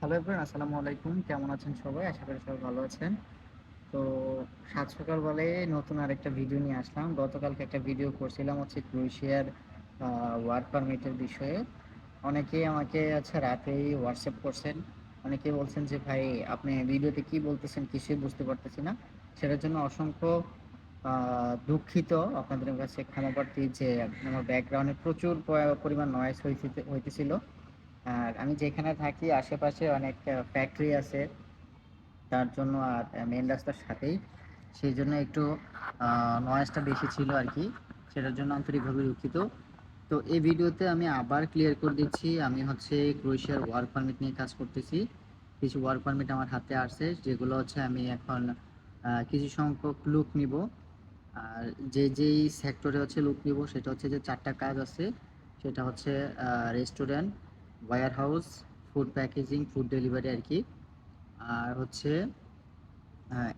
Hello everyone আসসালামু আলাইকুম। কেমন আছেন সবাই? আশা করি সবাই ভালো আছেন। তো সাত সকালবেলে নতুন আরেকটা ভিডিও নিয়ে আসলাম। গতকালকে একটা ভিডিও করছিলাম হচ্ছে ক্রোয়েশিয়ার ওয়ার্ক পারমিটের বিষয়ে। অনেকেই আমাকে আচ্ছা রাতেই হোয়াটসঅ্যাপ করছেন। অনেকে বলছেন যে, ভাই, আপনি ভিডিওতে কি বলতেছেন? কিছুই বুঝতে পারতেছি না। সেটার জন্য অসংখ্য দুঃখিত আপনাদের কাছে ক্ষমা প্রার্থী যে, আমার ব্যাকগ্রাউন্ডে প্রচুর পরিমাণ হইতে, হইতেছিল। আর আমি যেখানে থাকি, আশেপাশে অনেক ফ্যাক্টরি আছে। তার জন্য আর মেন রাস্তার সাথেই। সেই জন্য একটু নয়েজটা বেশি ছিল আর কি। সেটার জন্য আন্তরিকভাবে দুঃখিত। তো এই ভিডিওতে আমি আবার ক্লিয়ার করে দিচ্ছি, আমি হচ্ছে ক্রোয়েশিয়ার ওয়ার্ক পারমিট নিয়ে কাজ করতেছি। কিছু ওয়ার্ক পারমিট আমার হাতে আসছে, যেগুলো হচ্ছে আমি এখন কিছু সংখ্যক লুক নিব। আর যে যেই সেক্টরে হচ্ছে লুক নিব, সেটা হচ্ছে যে চারটা কাজ আছে। সেটা হচ্ছে restaurant warehouse food packaging food delivery আর কি। আর হচ্ছে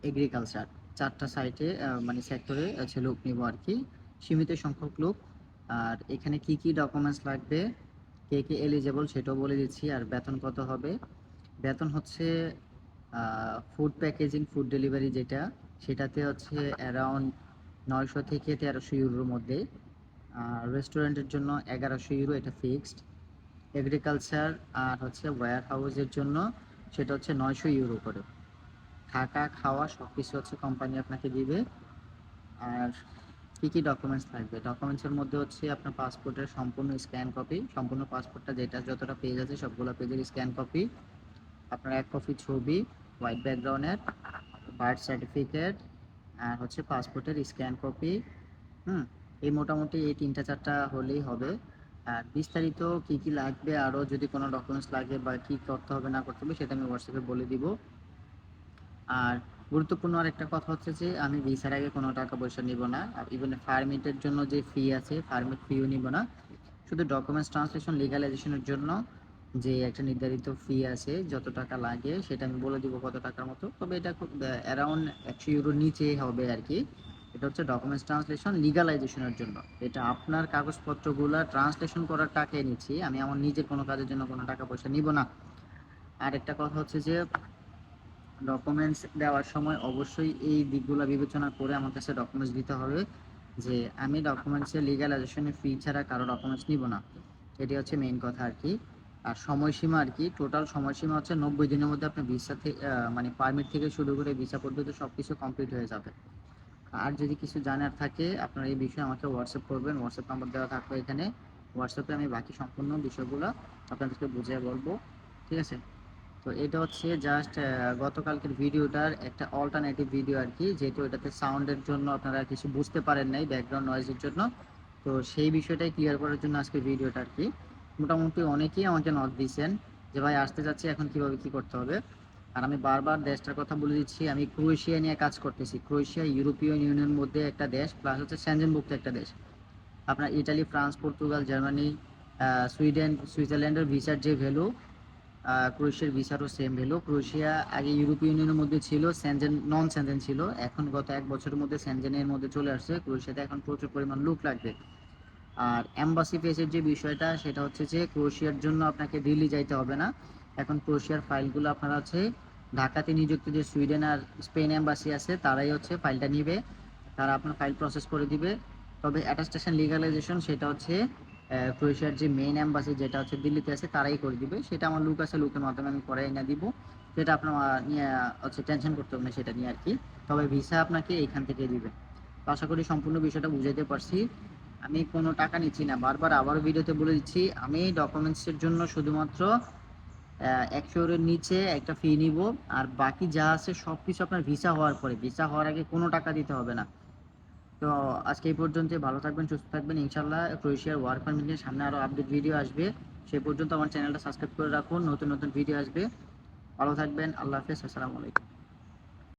এগ্রিকালচার চারটা সাইটে মানে সেক্টরে হচ্ছে লোক নিব আর কি, সীমিত সংখ্যক লোক। আর এখানে কি কি ডকুমেন্টস লাগবে, কে কে এলিজেবল সেটাও বলে দিচ্ছি। আর বেতন কত হবে? বেতন হচ্ছে ফুড প্যাকেজিং ফুড ডেলিভারি যেটা, সেটাতে হচ্ছে অ্যারাউন্ড নয়শো থেকে তেরোশো ইউরোর মধ্যে। আর রেস্টুরেন্টের জন্য এগারোশো ইউরো এটা ফিক্সড এগ্রিকালচার আর হচ্ছে ওয়্যার হাউসের জন্য সেটা হচ্ছে নয়শো ইউরো করে। থাকা, খাওয়া সব কিছু হচ্ছে কোম্পানি আপনাকে দিবে। আর কি কি ডকুমেন্টস লাগবে? ডকুমেন্টসের মধ্যে হচ্ছে আপনার পাসপোর্টের সম্পূর্ণ স্ক্যান কপি সম্পূর্ণ পাসপোর্টটা যেটা যতটা পেজ আছে সবগুলো পেজের স্ক্যান কপি আপনার এক কপি ছবি হোয়াইট ব্যাকগ্রাউন্ডের বার্থ সার্টিফিকেট আর হচ্ছে পাসপোর্টের স্ক্যান কপি হুম? এই মোটামুটি এই তিনটা, চারটা হলেই হবে। আর বিস্তারিত কি কি লাগবে আরও যদি কোনো ডকুমেন্টস লাগে বা কি করতে হবে, না করতে হবে, সেটা আমি হোয়াটসঅ্যাপে বলে দিব। আর গুরুত্বপূর্ণ আরেকটা কথা হচ্ছে যে, আমি ভিসার আগে কোনো টাকা পয়সা নিব না। আর ইভেন ফার্মিটের জন্য যে ফি আছে ফার্মিট ফিও নিব না। শুধু ডকুমেন্টস ট্রান্সলেশন লিগালাইজেশনের জন্য যে একটা নির্ধারিত ফি আছে, যত টাকা লাগে, সেটা আমি বলে দিব কত টাকার মতো। তবে এটা খুব অ্যারাউন্ড একশো ইউরোর নিচে হবে আর কি। এটা হচ্ছে ডকুমেন্টস ট্রান্সলেশন লিগালাইজেশনের জন্য। এটা আপনার কাগজপত্রগুলো ট্রান্সলেশন করার টাকায় নিচ্ছি। আমি আমার নিজের কোনো কাজের জন্য কোনো টাকা পয়সা নিব না। আর একটা কথা হচ্ছে যে ডকুমেন্টস দেওয়ার সময় অবশ্যই এই দিকগুলো বিবেচনা করে আমার কাছে ডকুমেন্টস দিতে হবে যে, আমি ডকুমেন্টসের লিগালাইজেশনের ফি ছাড়া কারও ডকুমেন্টস নিব না। এটি হচ্ছে মেইন কথা আর কি। আর সময়সীমা আর কি টোটাল সময়সীমা হচ্ছে নব্বই দিনের মধ্যে আপনি ভিসা থেকে মানে পারমিট থেকে শুরু করে ভিসা পর্যন্ত সব কিছু কমপ্লিট হয়ে যাবে। আর যদি কিছু জানার থাকে, আপনারা এই বিষয়ে আমাকে হোয়াটসঅ্যাপ করবেন। হোয়াটসঅ্যাপ নাম্বার দেওয়া থাকবে এখানে। হোয়াটসঅ্যাপে আমি বাকি সম্পূর্ণ বিষয়গুলো আপনাদেরকে বুঝিয়ে বলব। ঠিক আছে? তো এটা হচ্ছে জাস্ট গতকালকের ভিডিওটার একটা অল্টারনেটিভ ভিডিও আর কি, যেহেতু এটাতে সাউন্ডের জন্য আপনারা কিছু বুঝতে পারেন নাই ব্যাকগ্রাউন্ড নয়েজের জন্য। তো সেই বিষয়টাই ক্লিয়ার করার জন্য আজকে ভিডিওটা আর কি। মোটামুটি অনেকেই আমাকে নক দিয়েছেন যে, ভাই, আসতে যাচ্ছি, এখন কীভাবে কি করতে হবে? আর আমি বারবার দেশটার কথা বলে দিচ্ছি, আমি ক্রোয়েশিয়া নিয়ে কাজ করতেছি। ক্রোয়েশিয়া, ইউরোপীয় ইউনিয়নের মধ্যে একটা দেশ প্লাস হচ্ছে স্যানজেনভুক্ত একটা দেশ। আপনার Italy, France, Portugal, Germany Sweden, সুইজারল্যান্ডের ভিসার যে ভ্যালু ক্রোয়েশিয়ার ভিসারও সেম ভ্যালু ক্রোয়েশিয়া আগে ইউরোপীয় ইউনিয়নের মধ্যে ছিল, স্যানজেন নন স্যানজেন ছিল। এখন গত এক বছরের মধ্যে স্যানজেনের মধ্যে চলে আসছে। ক্রোয়েশিয়াতে এখন প্রচুর পরিমাণ লোক লাগবে। আর এম্বাসি ফেসের যে বিষয়টা, সেটা হচ্ছে যে, ক্রোয়েশিয়ার জন্য আপনাকে দিল্লি যাইতে হবে না। এখন ক্রোয়েশিয়ার ফাইলগুলো আপনার হচ্ছে ঢাকাতে নিযুক্ত যে সুইডেন আর স্পেন এম্বাসি আছে, তারাই হচ্ছে ফাইলটা নিবে। তারা আপনার ফাইল প্রসেস করে দিবে। তবে অ্যাটাস্টেশন লিগালাইজেশন সেটা হচ্ছে ক্রোয়েশিয়ার যে মেইন অ্যাম্বাসি যেটা হচ্ছে দিল্লিতে আছে, তারাই করে দিবে। সেটা আমার লুক আছে লুকের মাধ্যমে আমি করে এনে দিব। সেটা আপনার নিয়ে, হচ্ছে টেনশন করতে হবে না সেটা নিয়ে আর কি তবে ভিসা আপনাকে এইখান থেকে দিবে। আশা করি সম্পূর্ণ বিষয়টা বুঝাইতে পারছি। আমি কোনো টাকা নিচ্ছি না। বারবার আবারও ভিডিওতে বলে দিচ্ছি, আমি ডকুমেন্টসের জন্য শুধুমাত্র একশো ইউরোর নিচে একটা ফি নিব, আর বাকি যা আছে সব কিছু আপনার ভিসা হওয়ার পরে। ভিসা হওয়ার আগে কোনো টাকা দিতে হবে না। তো আজকে এই পর্যন্ত ভালো থাকবেন, সুস্থ থাকবেন। ইনশাল্লাহ ক্রোয়েশিয়ার ওয়ার্ক পারমিট নিয়ে সামনে আরও আপডেট ভিডিও আসবে। সেই পর্যন্ত আমার চ্যানেলটা সাবস্ক্রাইব করে রাখুন, নতুন নতুন ভিডিও আসবে। ভালো থাকবেন, আল্লাহ হাফেজ, আসসালামু আলাইকুম।